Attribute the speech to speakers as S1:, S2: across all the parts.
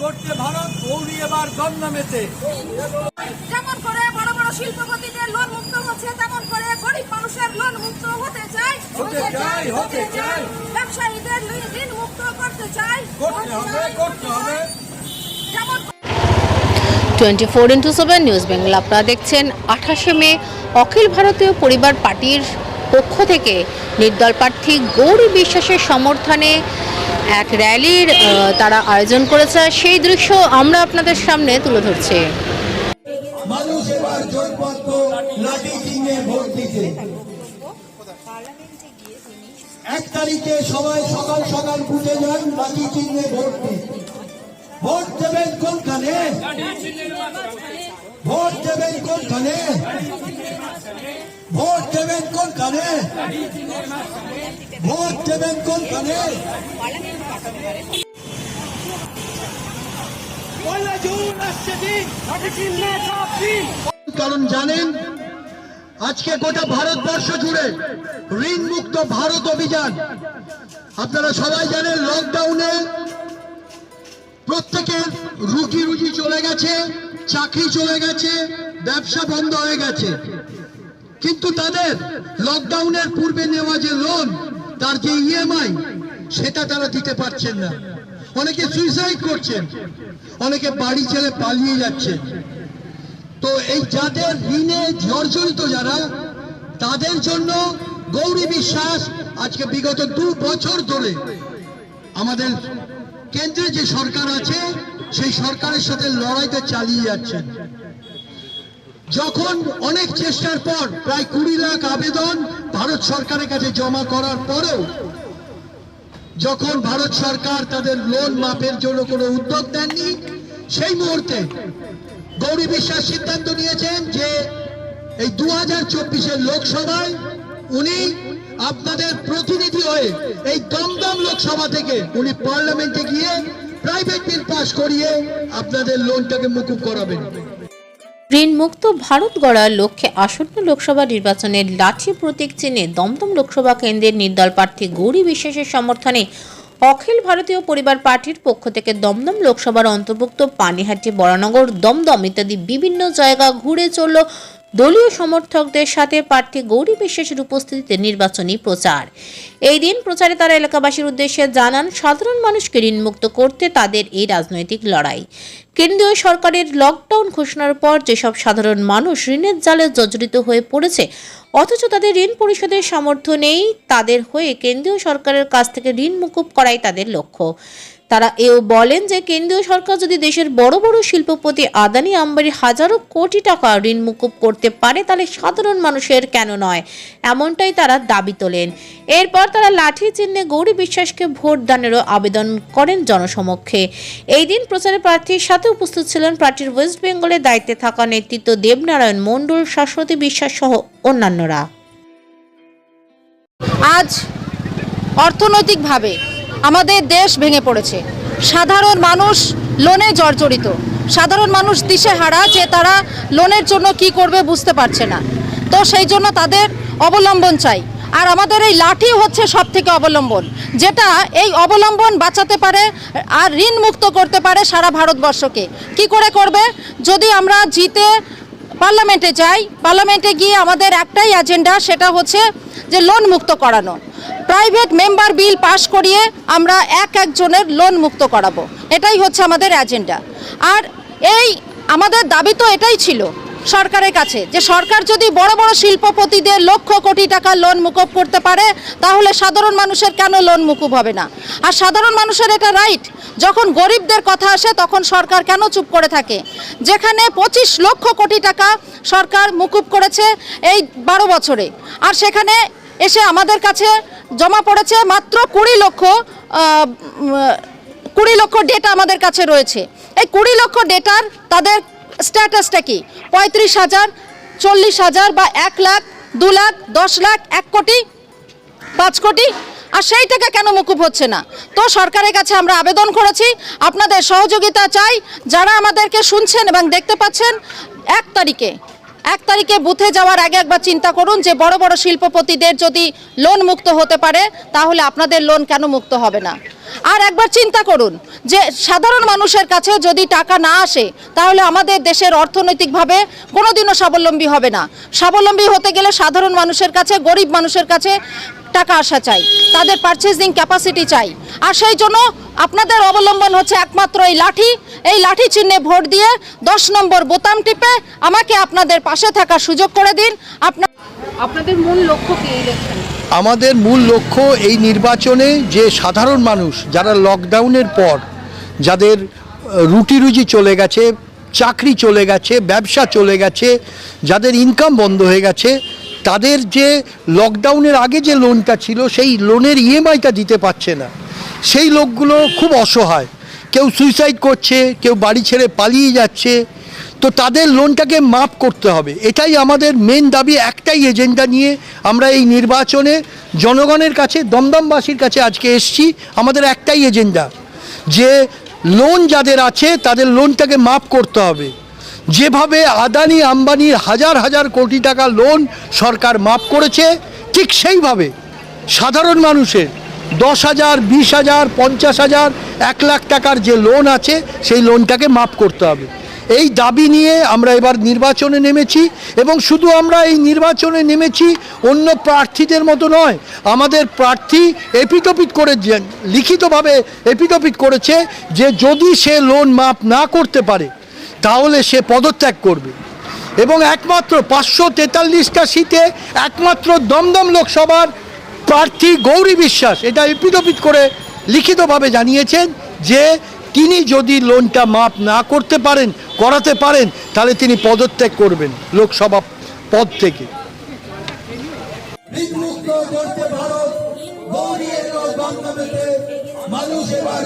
S1: গড়তে ভারত গৌরী এবার জন্মেতে
S2: যেমন করে বড় বড় শিল্পপতিদের লোন মুক্ত হচ্ছে তেমন করে গরিব মানুষের লোন মুক্ত হতে চাই
S1: হতে চাই, হতে চাই।
S2: ব্যবসায়ীদের ঋণ মুক্ত করতে চাই
S1: করতে হবে করতে হবে।
S2: যেমন
S3: twenty four into seven news Bengal আপনারা দেখছেন আঠাশে মে অখিল ভারতীয় পরিবার পার্টির পক্ষ থেকে নির্দল প্রার্থী গৌরী বিশ্বাসের সমর্থনে এক র্যালির তারা আয়োজন করেছে। সেই দৃশ্য আমরা আপনাদের সামনে তুলে ধরছি।
S4: এক তারিখে সবাই সকাল সকাল বুঝে যান, লাঠি চিহ্নে ভোট ভোট দেবেন কোনখানে? ভোট দেবেন কোনখানে? ভোট দেবেন কোনখানে? ভোট দেবেন কারণ জানেন, আজকে গোটা ভারতবর্ষ জুড়ে ঋণ মুক্ত ভারত অভিযান। আপনারা সবাই জানেন লকডাউনে প্রত্যেকের রুটি রুজি চলে গেছে, চাকরি চলে গেছে, ব্যবসা বন্ধ হয়ে গেছে। কিন্তু তাদের লকডাউনের পূর্বে নেওয়া যে লোন তার যে ইএমআই সেটা তারা দিতে পারছেন না। অনেকে সুইসাইড করছেন, অনেকে বাড়ি ছেড়ে পালিয়ে যাচ্ছেন তো এই যাদের ঋণে জর্জরিত যারা, তাদের জন্য গৌরী বিশ্বাস আজকে বিগত দু বছর ধরে আমাদের কেন্দ্রে যে সরকার আছে, সেই সরকারের সাথে লড়াইটা চালিয়ে যাচ্ছেন। যখন অনেক চেষ্টার পর প্রায় কুড়ি লাখ আবেদন ভারত সরকারের কাছে জমা করার পরেও যখন ভারত সরকার তাদের লোন মাপের জন্য কোনো উদ্যোগ দেননি, সেই মুহূর্তে গৌরী বিশ্বাস সিদ্ধান্ত নিয়েছেন যে এই দু হাজার চব্বিশের লোকসভায় উনি আপনাদের প্রতিনিধি হয়ে এই দমদম লোকসভা থেকে উনি পার্লামেন্টে গিয়ে প্রাইভেট বিল পাস করিয়ে আপনাদের লোনটাকে মুকুব করাবেন।
S3: ঋণমুক্ত ভারত গড়ার লক্ষ্যে আসন্ন লোকসভা নির্বাচনের লাঠি প্রতীক চিহ্নে দমদম লোকসভা কেন্দ্রের নির্দল প্রার্থী গৌরী বিশ্বাসের সমর্থনে অখিল ভারতীয় পরিবার পার্টির পক্ষ থেকে দমদম লোকসভার অন্তর্ভুক্ত পানিহাটি বরানগর দমদম ইত্যাদি বিভিন্ন জায়গা ঘুরে চলল দলীয় সমর্থকদের সাথে প্রার্থী গৌরী বিশ্বাসের উপস্থিতিতে নির্বাচনী প্রচার। এই দিন প্রচারে তারা এলাকাবাসীর উদ্দেশ্যে জানান, সাধারণ মানুষকে ঋণমুক্ত করতে তাদের এই রাজনৈতিক লড়াই। কেন্দ্রীয় সরকারের লকডাউন ঘোষণার পর যেসব সাধারণ মানুষ ঋণের জালে জর্জরিত হয়ে পড়েছে, অথচ তাদের ঋণ পরিশোধের সামর্থ্য নেই, তাদের হয়ে কেন্দ্রীয় সরকারের কাছ থেকে ঋণ মুকুব করাই তাদের লক্ষ্য। তারা এও বলেন যে কেন্দ্রীয় সরকার যদি দেশের বড় বড় শিল্পপতি আদানি আম্বানি হাজারো কোটি টাকা ঋণ মুকুব করতে পারে, তাহলে সাধারণ মানুষের কেন নয়? এমনটাই তারা দাবি তোলেন। এরপর তারা লাঠি চিহ্নে গৌরী বিশ্বাসকে ভোট দানেরও আবেদন করেন জনসমক্ষে। এই দিন প্রচারে প্রার্থীর সাথে উপস্থিত ছিলেন পার্টির ওয়েস্ট বেঙ্গলের দায়িত্বে থাকা নেতৃত্ব দেবনারায়ণ মণ্ডল, শাশ্বতী বিশ্বাস সহ অন্যান্যরা।
S5: আজ অর্থনৈতিকভাবে আমাদের দেশ ভেঙে পড়েছে। সাধারণ মানুষ লোনে জর্জরিত। সাধারণ মানুষ দিশেহারা যে তারা লোনের জন্য কি করবে বুঝতে পারছে না। তো সেই জন্য তাদের অবলম্বন চাই। আর আমাদের এই লাঠি হচ্ছে সব থেকে অবলম্বন, যেটা এই অবলম্বন বাঁচাতে পারে আর ঋণ মুক্ত করতে পারে সারা ভারতবর্ষকে। কি করে করবে? যদি আমরা জিতে পার্লামেন্টে যাই, পার্লামেন্টে গিয়ে আমাদের একটাই এজেন্ডা সেটা হচ্ছে যে লোন মুক্ত করানো। প্রাইভেট মেম্বার বিল পাশ করিয়ে আমরা এক একজনের লোন মুক্ত করাবো। এটাই হচ্ছে আমাদের এজেন্ডা আর এই আমাদের দাবি তো এটাই ছিল সরকারের কাছে, যে সরকার যদি বড় বড় শিল্পপতিদের লক্ষ কোটি টাকা লোন মুকুব করতে পারে, তাহলে সাধারণ মানুষের কেন লোন মুকুব হবে না? আর সাধারণ মানুষের এটা রাইট যখন গরিবদের কথা আসে তখন সরকার কেন চুপ করে থাকে? যেখানে পঁচিশ লক্ষ কোটি টাকা সরকার মুকুব করেছে এই বারো বছরে, আর সেখানে এসে আমাদের কাছে জমা পড়েছে মাত্র কুড়ি লক্ষ কুড়ি লক্ষ ডেটা আমাদের কাছে রয়েছে। এই কুড়ি লক্ষ ডেটার তাদের স্ট্যাটাসটা কি? পঁয়ত্রিশ হাজার, চল্লিশ হাজার বা এক লাখ, দু লাখ, দশ লাখ, এক কোটি, পাঁচ কোটি। আর সেই টাকা কেন মুকুব হচ্ছে না? তো সরকারের কাছে আমরা আবেদন করেছি, আপনাদের সহযোগিতা চাই, যারা আমাদেরকে শুনছেন এবং দেখতে পাচ্ছেন, এক তারিখে এক তারিখে বুথে যাওয়ার আগে একবার চিন্তা করুন যে বড় বড় শিল্পপতিদের যদি লোন মুক্ত হতে পারে, তাহলে আপনাদের লোন কেন মুক্ত হবে না? আর একবার চিন্তা করুন যে সাধারণ মানুষের কাছে যদি টাকা না আসে, তাহলে আমাদের দেশের অর্থনৈতিকভাবে কোনোদিনও স্বাবলম্বী হবে না। স্বাবলম্বী হতে গেলে সাধারণ মানুষের কাছে, গরিব মানুষের কাছে টাকা আসা চাই। তাদের পারচেজিং ক্যাপাসিটি চাই। আর সেই জন্য আপনাদের অবলম্বন হচ্ছে একমাত্র এই লাঠি। এই লাঠি চিহ্নে ভোট দিয়ে দশ নম্বর বোতাম টিপে আমাকে আপনাদের পাশে থাকার সুযোগ করে দিন। আপনার আপনাদের মূল লক্ষ্য কি ইলেকশন
S4: আমাদের মূল লক্ষ্য এই নির্বাচনে যে সাধারণ মানুষ যারা লকডাউনের পর যাদের রুটি রুজি চলে গেছে চাকরি চলে গেছে ব্যবসা চলে গেছে যাদের ইনকাম বন্ধ হয়ে গেছে তাদের যে লকডাউনের আগে যে লোনটা ছিল, সেই লোনের ইএমআইটা দিতে পারছে না। সেই লোকগুলো খুব অসহায়। কেউ সুইসাইড করছে, কেউ বাড়ি ছেড়ে পালিয়ে যাচ্ছে। তো তাদের লোনটাকে মাফ করতে হবে। এটাই আমাদের মেন দাবি, একটাই এজেন্ডা নিয়ে আমরা এই নির্বাচনে জনগণের কাছে, দমদমবাসীর কাছে আজকে এসছি। আমাদের একটাই এজেন্ডা যে লোন যাদের আছে, তাদের লোনটাকে মাফ করতে হবে। যেভাবে আদানি আম্বানির হাজার হাজার কোটি টাকা লোন সরকার মাফ করেছে, ঠিক সেইভাবে সাধারণ মানুষের দশ হাজার, বিশ হাজার, পঞ্চাশ হাজার, এক লাখ টাকার যে লোন আছে, সেই লোনটাকে মাফ করতে হবে। এই দাবি নিয়ে আমরা এবার নির্বাচনে নেমেছি এবং শুধু আমরা এই নির্বাচনে নেমেছি, অন্য প্রার্থীদের মতো নয়, আমাদের প্রার্থী এপিটপিট করে লিখিতভাবে এপিটপিট করেছে যে যদি সে লোন মাফ না করতে পারে তাহলে সে পদত্যাগ করবে। এবং একমাত্র পাঁচশো তেতাল্লিশটা সিটে একমাত্র দমদম লোকসভার প্রার্থী গৌরী বিশ্বাস, এটা এপিডোপিট করে লিখিতভাবে জানিয়েছেন যে তিনি যদি লোনটা মাপ না করতে পারেন, করাতে পারেন, তাহলে তিনি পদত্যাগ করবেন লোকসভা পদ থেকে।
S1: মানুষ এবার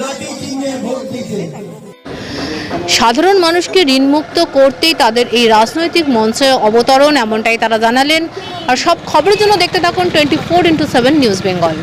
S1: লাঠি ভোট দিতে।
S3: সাধারণ মানুষকে ঋণমুক্ত করতেই তাদের এই রাজনৈতিক মঞ্চে অবতরণ, এমনটাই তারা জানালেন। আর সব খবরের জন্য দেখতে থাকুন twenty four into seven news Bengal.